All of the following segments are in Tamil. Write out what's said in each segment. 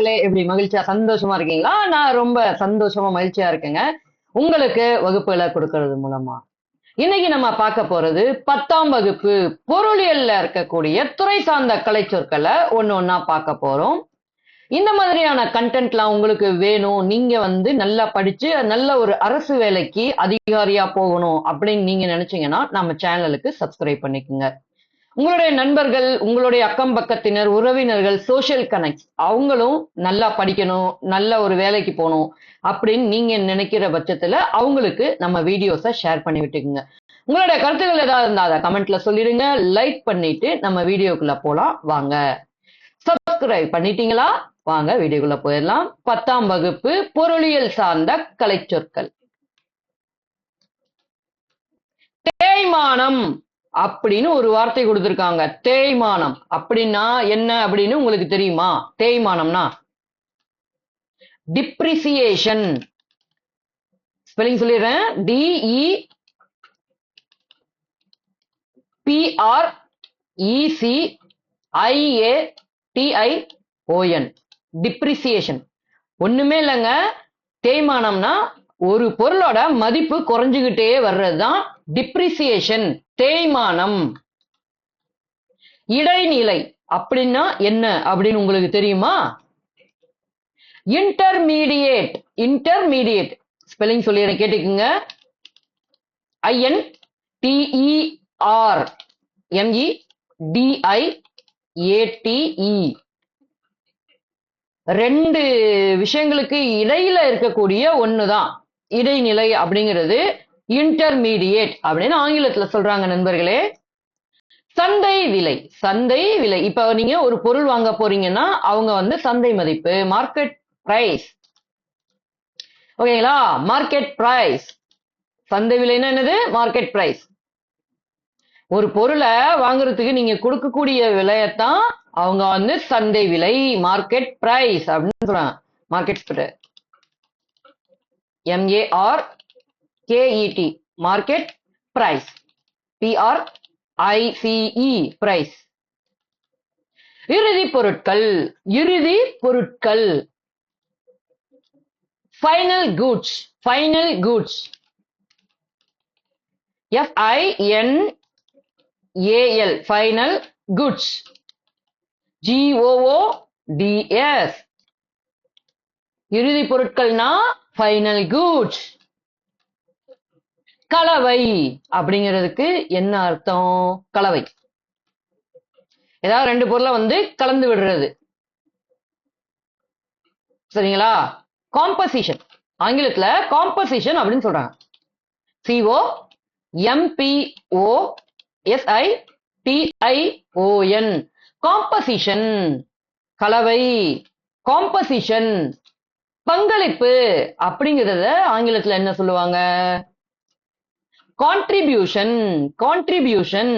மக்களே எப்படி மகிழ்ச்சியா சந்தோஷமா இருக்கீங்களா? நான் ரொம்ப சந்தோஷமா மகிழ்ச்சியா இருக்கேங்க. உங்களுக்கு வகுப்புகளை கொடுக்கறது மூலமா. இன்னைக்கு நம்ம பார்க்க போறது பத்தாம் வகுப்பு பொருளியல்ல இருக்கக்கூடிய துறை சார்ந்த கலை சொற்களை ஒன்னு ஒன்னா பார்க்க போறோம். இந்த மாதிரியான கண்டென்ட்லாம் உங்களுக்கு வேணும். நீங்க வந்து நல்லா படிச்சு நல்ல ஒரு அரசு வேலைக்கு அதிகாரியா போகணும் அப்படின்னு நீங்க நினைச்சீங்கன்னா நம்ம சேனலுக்கு சப்ஸ்கிரைப் பண்ணிக்கோங்க. உங்களுடைய நண்பர்கள் உங்களுடைய அக்கம் பக்கத்தினர் உறவினர்கள் சோஷியல் கனெக்ட் அவங்களும் நல்லா படிக்கணும் நல்ல ஒரு வேலைக்கு போகணும் அப்படின்னு நீங்க நினைக்கிற பட்சத்துல அவங்களுக்கு நம்ம வீடியோஸை ஷேர் பண்ணி விட்டுக்குங்க. உங்களுடைய கருத்துக்கள் ஏதாவது இருந்தா அதை கமெண்ட்ல சொல்லிடுங்க. லைக் பண்ணிட்டு நம்ம வீடியோக்குள்ள போலாம். வாங்க. சப்ஸ்கிரைப் பண்ணிட்டீங்களா? வாங்க வீடியோக்குள்ள போயிடலாம். பத்தாம் வகுப்பு பொருளியல் சார்ந்த கலைச்சொற்கள். தேய்மானம். அப்படின்னு ஒரு வார்த்தை கொடுத்திருக்காங்க. தேய்மானம். அப்படின்னா என்ன அப்படின்னு உங்களுக்கு தெரியுமா? தேய்மானம்னா டிப்ரிசியேஷன் ஸ்பெல்லிங் சொல்லிடுறேன். D E P R E C I A T I O N depreciation ஒண்ணுமே இல்லைங்க. தேய்மானம்னா ஒரு பொருளோட மதிப்பு குறைஞ்சுகிட்டே வர்றதுதான் டிப்ரிசியேஷன் தேய்மானம். இடைநிலை அப்படின்னா என்ன அப்படின்னு உங்களுக்கு தெரியுமா? இன்டர்மீடியேட் இன்டர்மீடியேட் ஸ்பெல்லிங் சொல்லி கேட்டுக்குங்க. I N T E R M E D I A T E ரெண்டு விஷயங்களுக்கு இடையில இருக்கக்கூடிய ஒண்ணுதான். இடைநிலை அப்படிங்கிறது இன்டர்மீடியேட் அப்படின்னு ஆங்கிலத்துல சொல்றாங்க நண்பர்களே. சந்தை விலை சந்தை விலை. இப்ப நீங்க ஒரு பொருள் வாங்க போறீங்கன்னா அவங்க வந்து சந்தை மதிப்பு மார்க்கெட் பிரைஸ் ஓகேங்களா மார்க்கெட் பிரைஸ் சந்தை விலைன்னா என்னது? மார்க்கெட் பிரைஸ் ஒரு பொருளை வாங்குறதுக்கு நீங்க கொடுக்கக்கூடிய விலையத்தான் அவங்க வந்து சந்தை விலை மார்க்கெட் பிரைஸ் அப்படின்னு சொல்றாங்க. Market M A R K E T market price P R I C E price இறுதி பொருட்கள் இறுதி பொருட்கள். Final goods final goods F I N A L final goods G O O D S இறுதி பொருட்கள்னா ஃபைனல் குட் கலவை அப்படிங்கிறதுக்கு என்ன அர்த்தம்? கலவை. ஏதாவது ரெண்டு பொருளை வந்து கலந்து விடுறது. சரிங்களா? காம்பசிஷன் ஆங்கிலத்துல காம்பசிஷன் அப்படின்னு சொல்றாங்க. C O M P O S I T I O N composition கலவை. காம்பசிஷன் பங்களிப்பு அப்படிங்கிறத ஆங்கிலத்துல என்ன சொல்லுவாங்க? Contribution contribution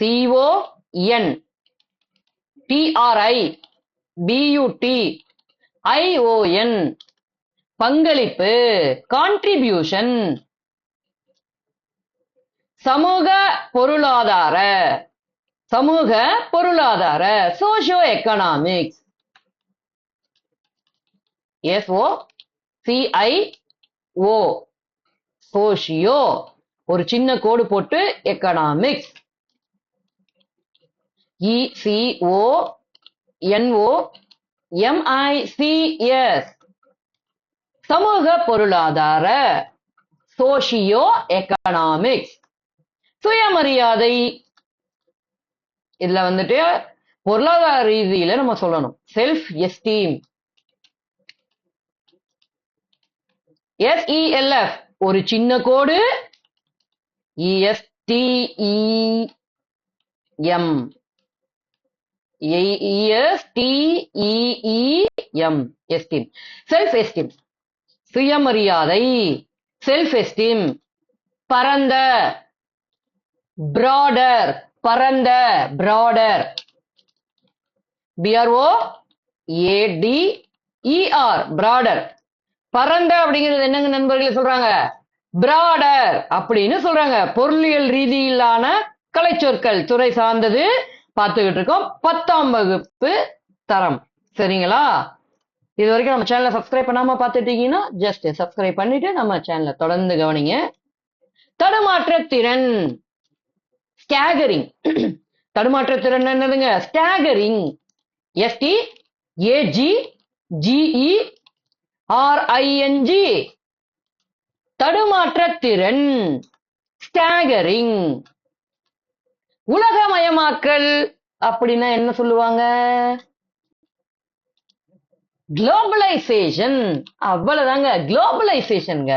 C O N T R I B U T I O N பங்களிப்பு கான்ட்ரிபியூஷன் சமூக பொருளாதார. சமூக பொருளாதார socio economics S O C I O socio ஒரு சின்ன கோடு போட்டு எக்கனாமிக்ஸ் இசிஓ என்ஓ எம்ஐசிஎஸ் சமூக பொருளாதார சோஷியோ எக்கனாமிக்ஸ் சுயமரியாதை இதுல வந்துட்டு பொருளாதார ரீதியில நம்ம சொல்லணும். Self esteem S E L F ஒரு சின்ன கோடு. E S T E M E S T E E M esteem self esteem சுயமரியாதை. செல்ஃப் எஸ்டீம் பரந்த. பிராடர் பரந்த broader B R O A D E R broader பரந்த அப்படிங்கிறது என்னங்க நண்பர்களே சொல்றாங்க? பிராடர் அப்படின்னு சொல்றாங்க. பொருளியல் ரீதியிலான கலைச்சொற்கள் துறை சார்ந்தது பார்த்துக்கிட்டு இருக்கோம். பத்தாம் வகுப்பு தரம். சரிங்களா? இது வரைக்கும் நம்ம சேனலை சப்ஸ்கிரைப் பண்ணாம பார்த்துட்டீங்கன்னா ஜஸ்ட் சப்ஸ்கிரைப் பண்ணிட்டு நம்ம சேனலை தொடர்ந்து கவனிங்க. தடுமாற்ற திறன் ஸ்டாகரிங் தடுமாற்றத்திறன் என்னதுங்க? Staggering S T A G G E R I N G தடுமாற்றத்திறன். Staggering உலகமயமாக்கல் அப்படின்னா என்ன சொல்லுவாங்க? குளோபலைசேஷன் அவ்வளவுதாங்க. குளோபலைசேஷன்ங்க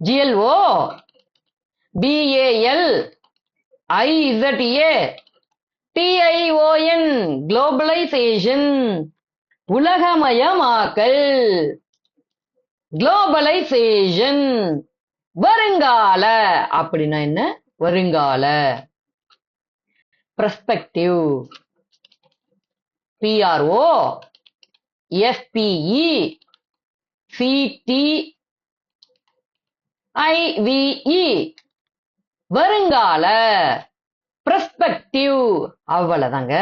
G L O B A L I Z A T I O N globalisation உலகமயமாக்கல் குளோபலைசேஷன் வருங்கால அப்படின்னா என்ன வருங்கால perspective P R O S P E C T I V E வருங்கால பிரஸ்பெக்டிவ் அவ்வளவுதாங்க.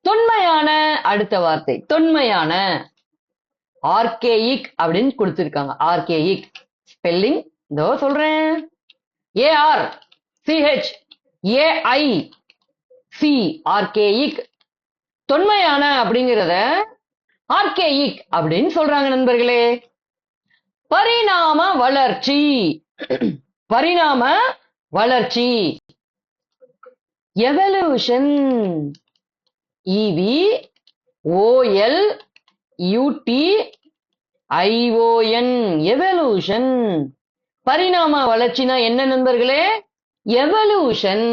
தொன்மையான அடுத்த வார்த்தை தொன்மையான ஆர்கேயிக் அப்படின்னு கொடுத்துருக்காங்க. ஆர்கேயிக் ஸ்பெல்லிங் இதோ சொல்றேன். A R C H A I C archaic தொன்மையான அப்படிங்கிறத ஆர்கேயிக் அப்படின்னு சொல்றாங்க நண்பர்களே. பரிணாம வளர்ச்சி. பரிணாம வளர்ச்சி. Evolution E V O L U T I O N evolution பரிணாம வளர்ச்சினா என்ன நண்பர்களே? எவல்யூஷன்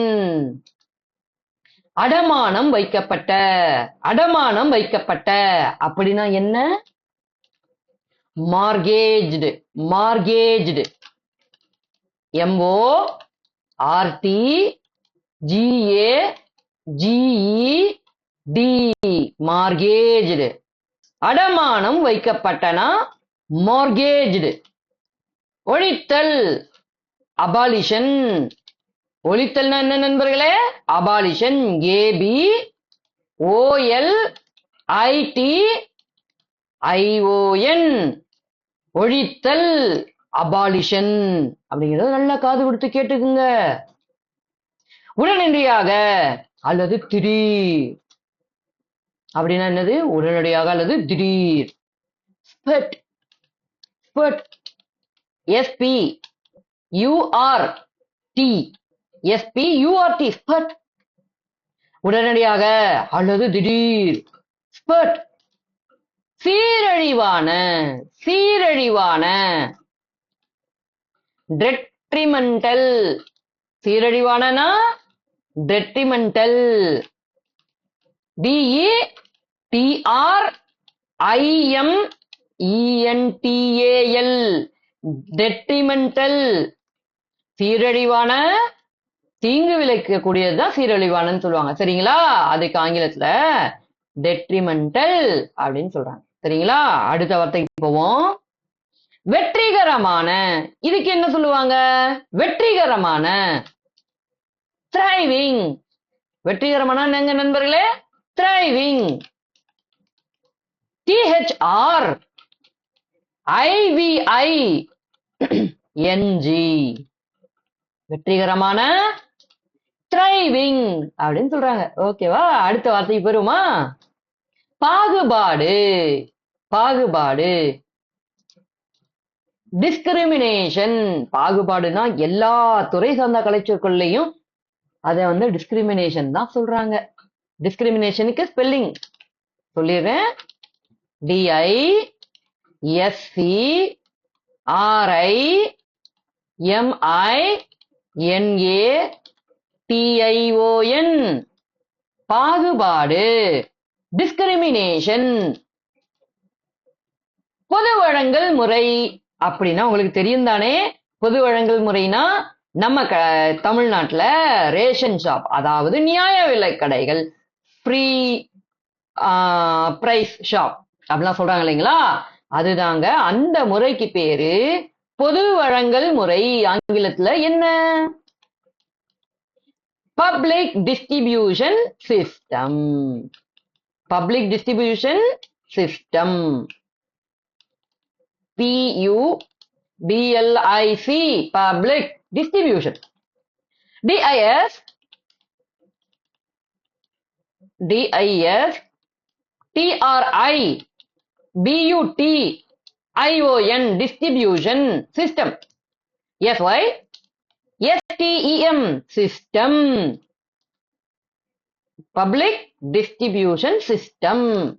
அடமானம் வைக்கப்பட்ட அடமானம் வைக்கப்பட்ட அப்படின்னா என்ன? Mortgaged mortgaged M O R T G A G E D mortgaged அடமானம் வைக்கப்பட்டனா? மார்கேஜ்டு ஒழித்தல் அபாலிஷன் ஒழித்தல்னா என்ன நண்பர்களே? Abolition A B O L I T I O N ஒழித்தல் abolition அப்படிங்கிறது நல்லா காது கொடுத்து கேட்டுக்குங்க. உடனடியாக அல்லது திடீர். அப்படின்னா என்னது? உடனடியாக அல்லது திடீர். Spurt. Spurt. S P U R T S P U R T spurt. உடனடியாக அல்லது திடீர். ஸ்பட். சீரழிவான சீரழிவான detrimental சீரழிவானனா? Detrimental D E T R I M E N T A L detrimental சீரழிவான? தீங்கு விளைக்கக்கூடியதுதான் சீரழிவானன்னு சொல்லுவாங்க. சரிங்களா? அதுக்கு ஆங்கிலத்துல டெட்ரிமெண்டல் அப்படின்னு சொல்றாங்க. சரிங்களா? அடுத்த வார்த்தைக்கு போவோம். வெற்றிகரமான இதுக்கு என்ன சொல்லுவாங்க? வெற்றிகரமான த்ரைவிங் வெற்றிகரமான எங்க நண்பர்களே? Thriving T H R I V I N G வெற்றிகரமான த்ரைவிங் அப்படின்னு சொல்றாங்க. ஓகேவா அடுத்த வார்த்தைக்கு போயிருமா பாகுபாடு. பாகுபாடு. டிஸ்கிரிமினேஷன் பாகுபாடுனா எல்லா துறை சார்ந்த கலைச்சொற்கள்லையும் அதை வந்து டிஸ்கிரிமினேஷன் தான் சொல்றாங்க. டிஸ்கிரிமினேஷனுக்கு ஸ்பெல்லிங் சொல்லிடுறேன். D I S C R I M I N A T I O N பாகுபாடு. டிஸ்கிரிமினேஷன் பொது வழங்கல் முறை. அப்படின்னா உங்களுக்கு தெரியும் தானே? பொது வழங்கல் முறைனா நம்ம க தமிழ்நாட்டில் ரேஷன் ஷாப் அதாவது நியாய விலை கடைகள் ஃப்ரீ பிரைஸ் ஷாப் அப்படிலாம் சொல்றாங்க இல்லைங்களா? அதுதாங்க. அந்த முறைக்கு பேரு பொது வழங்கல் முறை ஆங்கிலத்துல என்ன? Public distribution system public distribution system P-U-B-L-I-C, public distribution. D I S D I S T R I B U T I O N distribution system. Yes, why? STEM system. Public distribution system.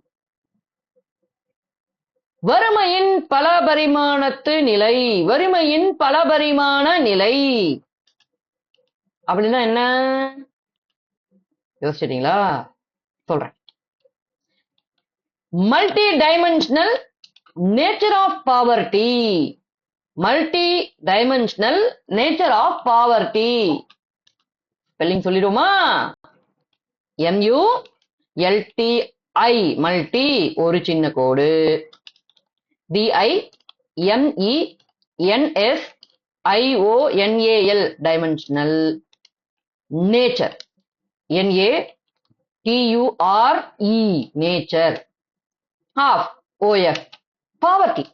வறுமையின் பலபரிமாணத்து நிலை. வறுமையின் பலபரிமாண நிலை. அப்படின்னா என்ன? யோசிச்சிட்டீங்களா? சொல்றேன். Multi dimensional nature of poverty multi dimensional nature of poverty spelling சொல்லிடுவோமா mu LTI multi ஒரு சின்ன கோடு. DI ME ஐஓஎன்ஏஎல் dimensional nature NA டியூஆர்இ nature of OF poverty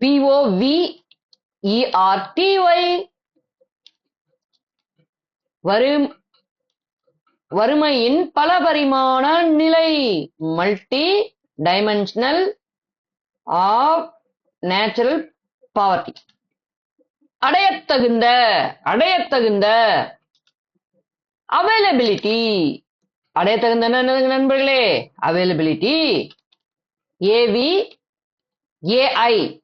பிஓவிஇஆர்டிஒய் வரும் வறுமையின் பல பரிமாண நிலை. Multi dimensional of natural poverty அடையத்தகுந்த அடையத்தகுந்த availability அடையத்தகுந்த என்ன நண்பர்களே? Availability AV AI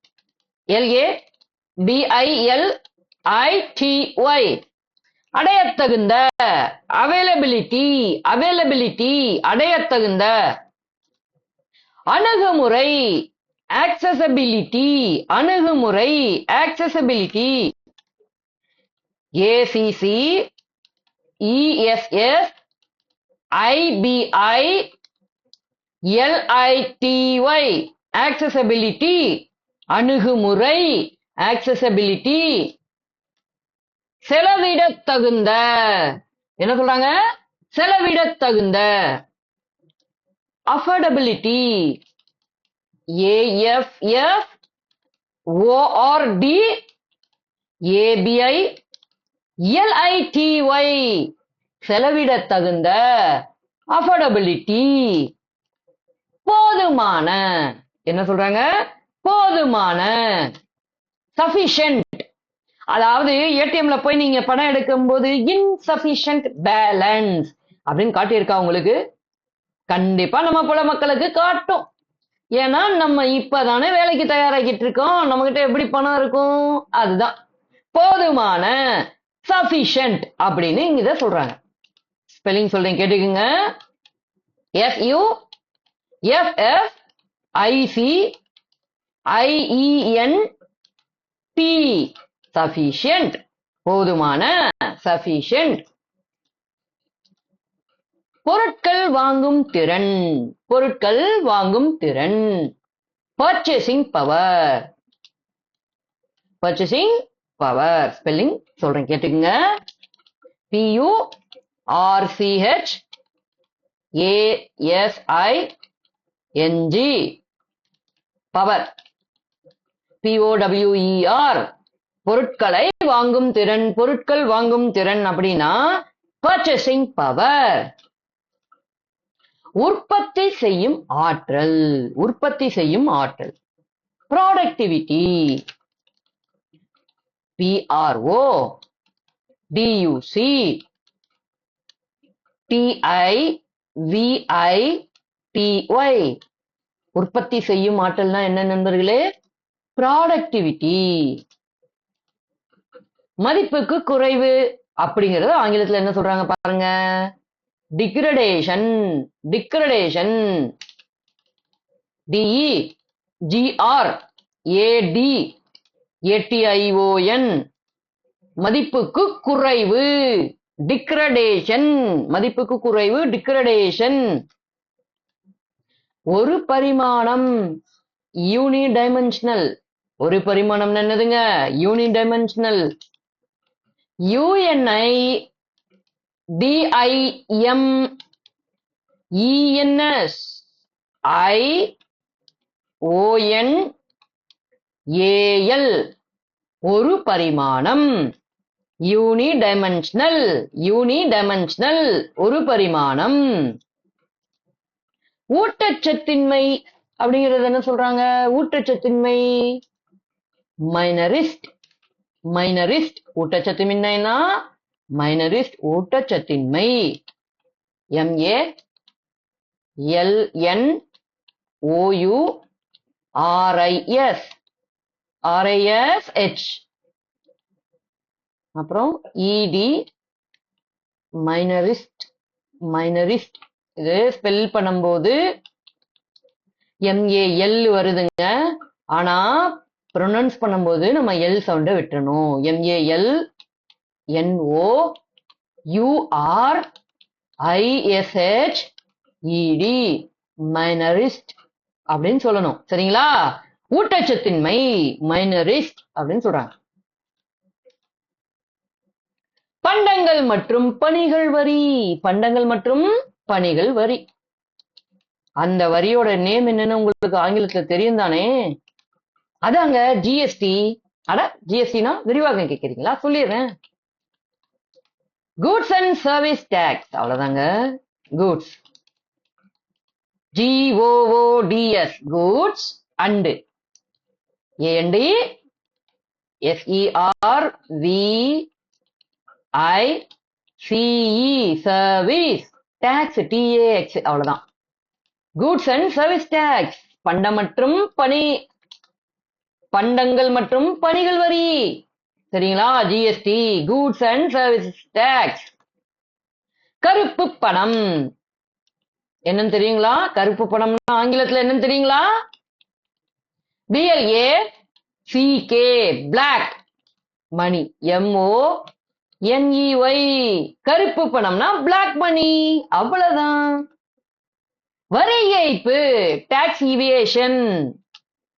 எல்ஏ BIL ஐடிஒய் அடையத்தகுந்த availability availability அடையத்தகுந்த அணுகுமுறை. ஆக்சசபிலிட்டி அணுகுமுறை accessibility ACC ESS IBI எல்ஐடிஒய் accessibility அணுகுமுறை ஆக்சசபிலிட்டி செலவிடத்தகுந்த என்ன சொல்றாங்க? செலவிடத்தகுந்த affordability A F F O R D A B I L I T Y செலவிடத்தகுந்த affordability போதுமான என்ன சொல்றாங்க? போதுமான சஃபிஷியன்ட் அதாவது ஏடிஎம்ல போய் நீங்க பணம் எடுக்கும்போது இன்சபிஷியன்ட் பேலன்ஸ் அப்படின்னு காட்டியிருக்கா உங்களுக்கு? கண்டிப்பா நம்ம போல மக்களுக்கு காட்டும். ஏன்னா நம்ம இப்பதானே வேலைக்கு தயாராகிட்டு இருக்கோம் நம்ம கிட்ட எப்படி பணம் இருக்கும்? அதுதான். போதுமான சஃபிஷியன்ட் அப்படின்னு இங்க இதை சொல்றாங்க. ஸ்பெல்லிங் சொல்றேன் கேட்டுக்குங்க. F U F F I C I E N T sufficient போதுமான சஃபிஷியன்ட் பொருட்கள் வாங்கும் திறன். பொருட்கள் வாங்கும் திறன். Purchasing power purchasing power spelling சொல்றேன் கேட்டுக்கங்க. P U R C H A S I N G power P O W E R பொருட்களை வாங்கும் திறன். பொருட்கள் வாங்கும் திறன் அப்படின்னா பர்ச்சேசிங் பவர் உற்பத்தி செய்யும் ஆற்றல் உற்பத்தி செய்யும் ஆற்றல். Productivity P R O D U C T I V I T Y உற்பத்தி செய்யும் ஆற்றல்னா என்ன நண்பர்களே? ப்ராடக்டிவிட்டி மதிப்புக்கு குறைவு அப்படிங்கறது ஆங்கிலத்துல என்ன சொல்றாங்க பாருங்க? Degradation degradation D E G R A D A T I O N மதிப்புக்கு குறைவு. டிக்ரடேஷன் மதிப்புக்கு குறைவு. டிக்ரடேஷன் ஒரு பரிமாணம் யூனி டைமென்ஷனல் ஒரு பரிமாணம் என்னதுங்க? Uni dimensional U N I D I M E N S I O N A L ஒரு பரிமாணம் யூனி டைமென்ஷனல் யூனி டைமென்ஷனல் ஒரு பரிமாணம். ஊட்டச்சத்தின்மை அப்படிங்கிறது என்ன சொல்றாங்க? ஊட்டச்சத்தின்மை. மைனரிஸ்ட் மைனரிஸ்ட் ஊட்டச்சத்தின்மைனா malnourished ஊட்டச்சத்தின்மை. M A L N O U R I S R I S H அப்புறம் இடி மைனரிஸ்ட் மைனரிஸ்ட். இது ஸ்பெல் பண்ணும்போது எம்ஏஎல் வருதுங்க. ஆனா ப்ரொனவுன்ஸ் பண்ணும்போது நம்ம எல் சவுண்டை விட்டுறணும். எம்ஏஎல் என்ஓ யூஆர் ஐஎஸ்ஹெச் இடி மைனரிஸ்ட் அப்படின்னு சொல்லணும். சரிங்களா? ஊட்டச்சத்தின்மை மைனரிஸ்ட் அப்படின்னு சொல்றாங்க. பண்டங்கள் மற்றும் பணிகள் வரி. பண்டங்கள் மற்றும் பணிகள் வரி. அந்த வரியோட நேம் என்னன்னு உங்களுக்கு ஆங்கிலத்துல தெரியும் தானே? அதாங்க ஜிஎஸ்டி அட ஜிஎஸ்டினா விரிவாக கேக்குறீங்களா? சொல்லிடுறேன். கூட்ஸ் அண்ட் சர்வீஸ் டேக்ஸ் அவ்வளவுதாங்க. Goods G O O D S goods and A N D S E R V I C E service tax T A X அவ்வளவுதான். கூட்ஸ் அண்ட் சர்வீஸ் டேக்ஸ் பண்ட மற்றும் பணி. பண்டங்கள் மற்றும் பணிகள் வரி. சரிங்களா GST goods and services tax கருப்பு பணம். என்னன்னு தெரியுங்களா? கருப்பு பணம்னா ஆங்கிலத்துல என்னன்னு தெரியுங்களா? B L A C K black money M O N E Y கருப்பு பணம்னா பிளாக் மணி அவ்வளவுதான். வரி ஏய்ப்பு. Tax evasion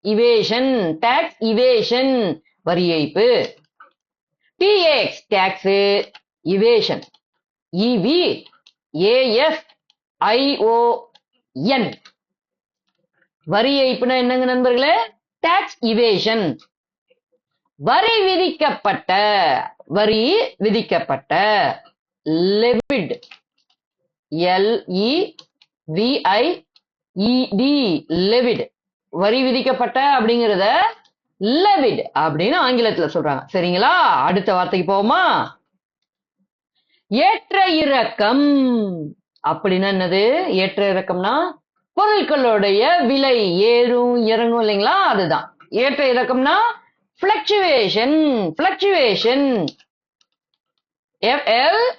evasion tax evasion வரி ஏய்ப்பு. T X tax evasion E V A S I O N வரி ஏய்ப்புனா என்னங்க நண்பர்களே? டாக்ஸ் இவேஷன் வரி விதிக்கப்பட்ட வரி விதிக்கப்பட்ட levied L E V I E D levied வரி விதிக்கப்பட்ட அப்படிங்கிறத லெவிட் அப்படின்னு ஆங்கிலத்துல சொல்றாங்க. சரிங்களா? அடுத்த வார்த்தைக்கு போவோமா? ஏற்ற இறக்கம். அப்படின்னா என்னது? ஏற்ற இறக்கம்னா பொருட்களுடைய விலை ஏறும் இறங்கும் இல்லைங்களா? அதுதான். ஏற்ற இறக்கம்னா fluctuation fluctuation F L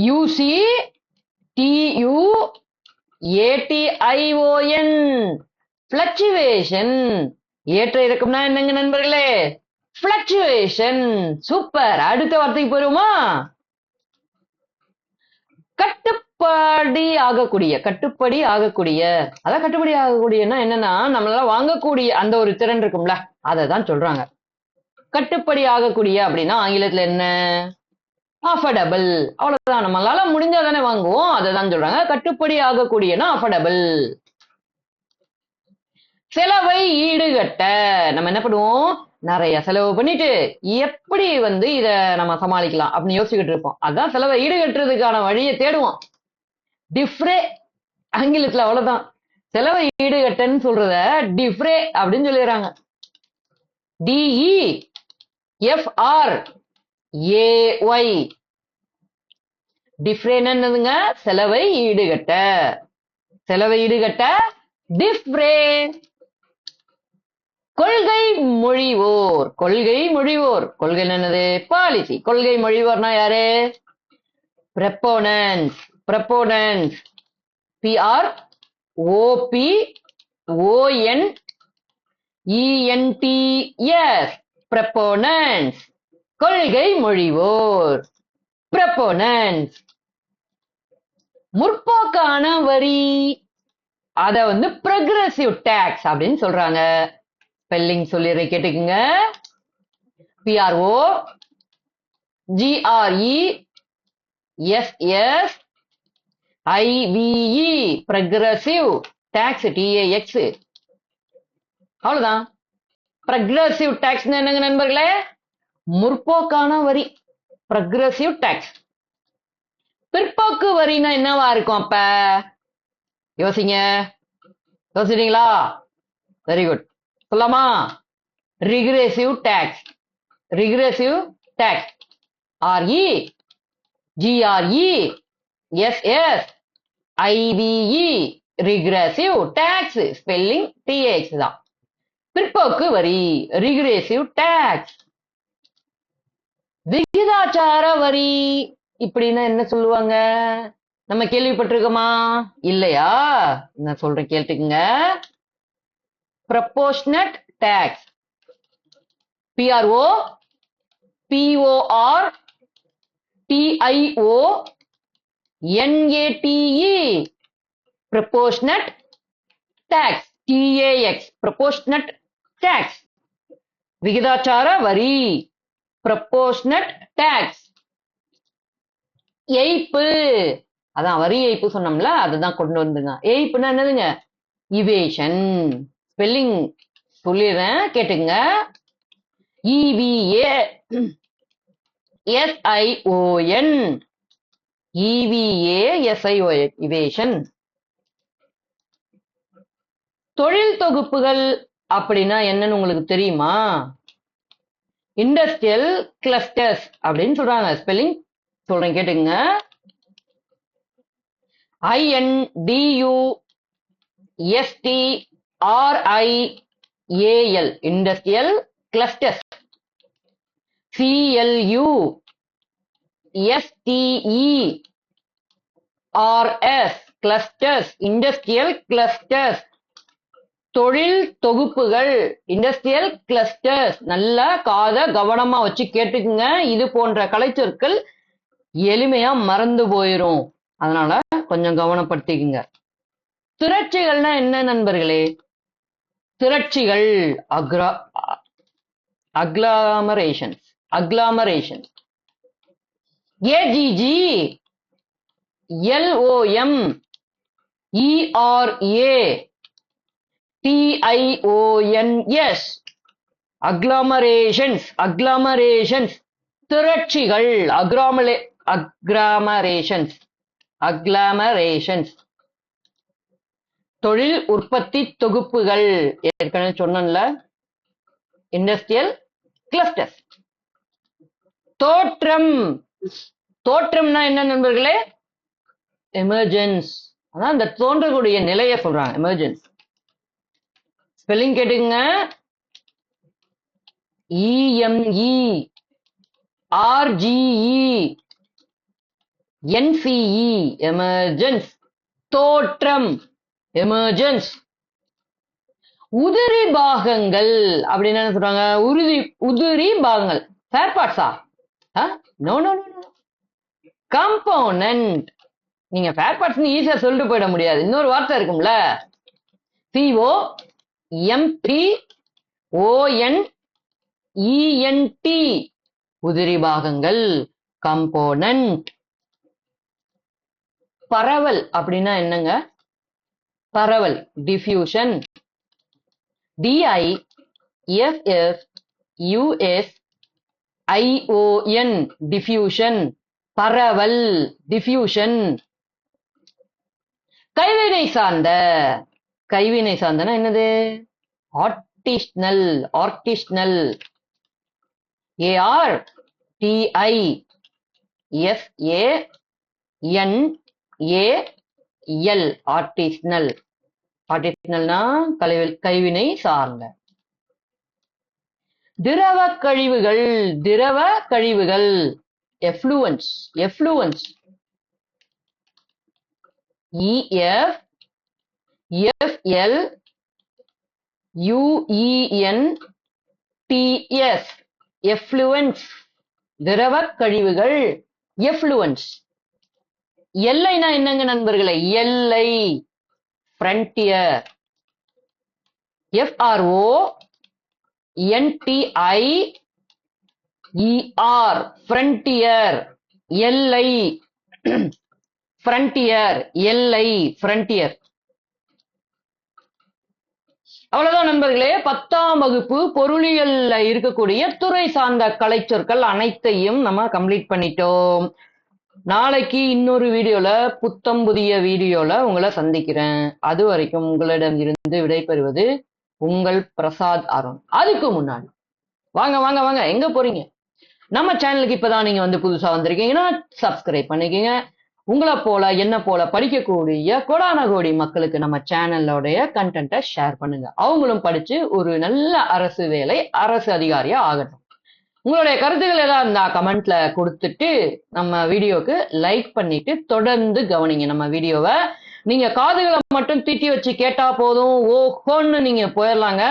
U C T U A T I O N fluctuation ஏற்ற இறக்கம்னா என்னங்க நண்பர்களே? பிளக்சுவேஷன் சூப்பர் அடுத்த வார்த்தைக்கு போயிருவோமா கட்டுப்படி ஆகக்கூடிய கட்டுப்படி ஆகக்கூடிய. அதான் கட்டுப்படி ஆகக்கூடியன்னா என்னன்னா நம்மளால வாங்கக்கூடிய அந்த ஒரு திறன் இருக்கும்ல அதை தான் சொல்றாங்க. கட்டுப்படி ஆகக்கூடிய அப்படின்னா ஆங்கிலத்துல என்ன? அஃபர்டபுள் அவ்வளவுதான். நம்மளால முடிஞ்சா தானே வாங்குவோம். அதை தான் சொல்றாங்க. கட்டுப்படி ஆகக்கூடியனா அஃபர்டபுள் செலவை ஈடுகட்ட நம்ம என்ன பண்ணுவோம்? நிறைய செலவு பண்ணிட்டு எப்படி வந்து இத நம்ம சமாளிக்கலாம் அப்படின்னு யோசிச்சுக்கிட்டு இருப்போம். அதான் செலவை ஈடுகட்டுறதுக்கான வழியை தேடுவோம். டிஃப்ரே ஆங்கிலத்துல அவ்வளவுதான். செலவை ஈடுகட்டன்னு சொல்றத டிஃப்ரே அப்படின்னு சொல்லிடுறாங்க. டிஇ எஃப்ஆர் ஏஒய் டிஃப்ரே என்னதுங்க? செலவை ஈடுகட்ட. செலவை ஈடுகட்ட டிஃப்ரே கொள்கை மொழிவோர். கொள்கை மொழிவோர். கொள்கை என்னது? பாலிசி. கொள்கை மொழிவோர்னா யாரு? Proponents. Proponents. P R O P O N E N T S proponents. கொள்கை மொழிவோர். பிரப்போனன்ஸ். முற்போக்கான வரி. அத வந்து ப்ரொக்ரெசிவ் டேக்ஸ் அப்படின்னு சொல்றாங்க. ஸ்பெல்லிங் சொல்லிடுறேன் கேட்டுக்குங்க. P R O G R E S S I V E progressive tax T A X அவ்வளவுதான். ப்ரக்ரசிவ் டாக்ஸ் என்னங்க நண்பர்களே? முற்போக்கான வரி. ப்ரக்ரசிவ் டாக்ஸ் பிற்போக்கு வரினா என்னவா இருக்கும் அப்ப? யோசிங்க. யோசிக்கிறீங்களா? வெரி குட் சொல்லாமா regressive tax regressive tax R E G R E S S I V E regressive tax spelling DH தான். பிற்போக்கு வரி. ரிக்ரெசிவ் டேக்ஸ் விகிதாச்சார வரி. இப்படின்னா என்ன சொல்லுவாங்க? நம்ம கேள்விப்பட்டிருக்கோமா? இல்லையா? நான் சொல்றேன் கேட்டுக்குங்க. Proportionate tax P R O P O R T I O N A T E proportionate tax T A X proportionate tax விகிதாச்சார வரி proportionate டேக்ஸ் ஏய்ப்பு அதான் வரி ஏய்ப்பு சொன்னோம்ல அதுதான் கொண்டு வந்துங்க ஏய்ப்புனா என்னதுங்க? இவேஷன் ஸ்பெல்லிங் சொல்லிடுறேன் கேட்டுங்க E V A S I O N E V A S I O N evasion தொழில் தொகுப்புகள் அப்படின்னா என்னன்னு உங்களுக்கு தெரியுமா? இண்டஸ்ட்ரியல் கிளஸ்டர்ஸ் அப்படின்னு சொல்றாங்க. ஸ்பெல்லிங் சொல்றேன் கேட்டுங்க I N D U S T R I A L industrial clusters C L U S T E R S clusters industrial clusters தொழில் தொகுப்புகள் இண்டஸ்ட்ரியல் கிளஸ்டர்ஸ் நல்லா காத கவனமா வச்சு கேட்டுக்குங்க. இது போன்ற கலைச்சொற்கள் எளிமையா மறந்து போயிரும். அதனால கொஞ்சம் கவனப்படுத்திக்குங்க. திரட்சிகள்னா என்ன நண்பர்களே? திரட்சிகள் Accra agglomerations agglomeration A G G L O M E R A T I O N S agglomerations agglomerations திரட்சிகள் அக்ராமலே அக்ராமரேஷன்ஸ் அக்லாமரேஷன்ஸ் தொழில் உற்பத்தி தொகுப்புகள். ஏற்கனவே சொன்னேன்ல. இண்டஸ்ட்ரியல் கிளஸ்டர்ஸ் தோற்றம். தோற்றம்னா என்ன நண்பர்களே? எமர்ஜென்ஸ் அதான் இந்த தோன்றக்கூடிய நிலைய சொல்றாங்க. எமர்ஜென்ஸ் ஸ்பெல்லிங் கேட்டுங்க E M E R G E N C E emergence தோற்றம். எமர்ஜென்ஸ் உதிரி பாகங்கள் அப்படின்னு என்ன சொல்றாங்க? உறுதி உதிரி பாகங்கள். ஃபேர் பார்ட்ஸா நோ நோ நோ நீங்க ஃபேர் பார்ட்ஸ்னு ஈஸியா சொல்லிட்டு போயிட முடியாது. இன்னொரு வார்த்தை இருக்கும்ல. சிஓ எம்பி ஓஎன் இஎன்டி உதிரி பாகங்கள். கம்போனன்ட் பரவல் அப்படின்னா என்னங்க? பரவல் diffusion D I F F U S I O N diffusion பரவல் டிஃப்யூஷன் கைவினை சார்ந்த கைவினை சார்ந்தனா என்னது? Artisanal artisanal A R T I S A N A L artisanal ஆர்டிஸ்னல்னா கைவினை சார்ந்த. திரவ கழிவுகள் திரவ கழிவுகள். Effluents effluents E F F L U E N T S effluents திரவ கழிவுகள் எஃப்ளூவன்ஸ் எல்லைனா என்னங்க நண்பர்களே? எல்லை. Frontier F R O N T I E R frontier எல்லை. ஃப்ரண்டியர் எல்லை. ஃப்ரண்டியர் அவ்வளவுதான் நண்பர்களே. பத்தாம் வகுப்பு பொருளியல்ல இருக்கக்கூடிய துறை சார்ந்த கலைச்சொற்கள் அனைத்தையும் நம்ம கம்ப்ளீட் பண்ணிட்டோம். நாளைக்கு இன்னொரு வீடியோல புத்தம் புதிய வீடியோல உங்களை சந்திக்கிறேன். அது வரைக்கும் உங்களிடம் இருந்து விடைபெறுவது உங்கள் பிரசாத் அருண். அதுக்கு முன்னாடி வாங்க வாங்க வாங்க எங்க போறீங்க? நம்ம சேனலுக்கு இப்பதான் நீங்க வந்து புதுசா வந்திருக்கீங்கன்னா சப்ஸ்கிரைப் பண்ணிக்கோங்க. உங்களை போல என்ன போல படிக்கக்கூடிய கோடான கோடி மக்களுக்கு நம்ம சேனலோடைய கண்டென்ட்டை ஷேர் பண்ணுங்க. அவங்களும் படிச்சு ஒரு நல்ல அரசு வேலை அரசு அதிகாரியா ஆகட்டும். உங்களுடைய கருத்துக்கள் எல்லாம் இருந்தா கமெண்ட்ல கொடுத்துட்டு நம்ம வீடியோக்கு லைக் பண்ணிட்டு தொடர்ந்து கவனிங்க. நம்ம வீடியோவை நீங்க காதுகளை மட்டும் தீட்டி வச்சு கேட்டா போதும். ஓஹோன்னு நீங்க போயிடலாங்க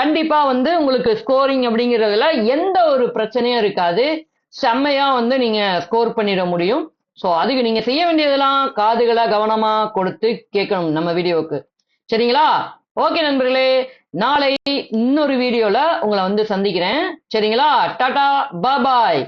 கண்டிப்பா வந்து உங்களுக்கு ஸ்கோரிங் அப்படிங்கிறதுல எந்த ஒரு பிரச்சனையும் இருக்காது. செம்மையா வந்து நீங்க ஸ்கோர் பண்ணிட முடியும். ஸோ அதுக்கு நீங்க செய்ய வேண்டியதெல்லாம் காதுகளை கவனமா கொடுத்து கேட்கணும் நம்ம வீடியோவுக்கு. சரிங்களா? ஓகே நண்பர்களே நாளை இன்னொரு வீடியோல உங்களை வந்து சந்திக்கிறேன். சரிங்களா? டாடா பாபாய்.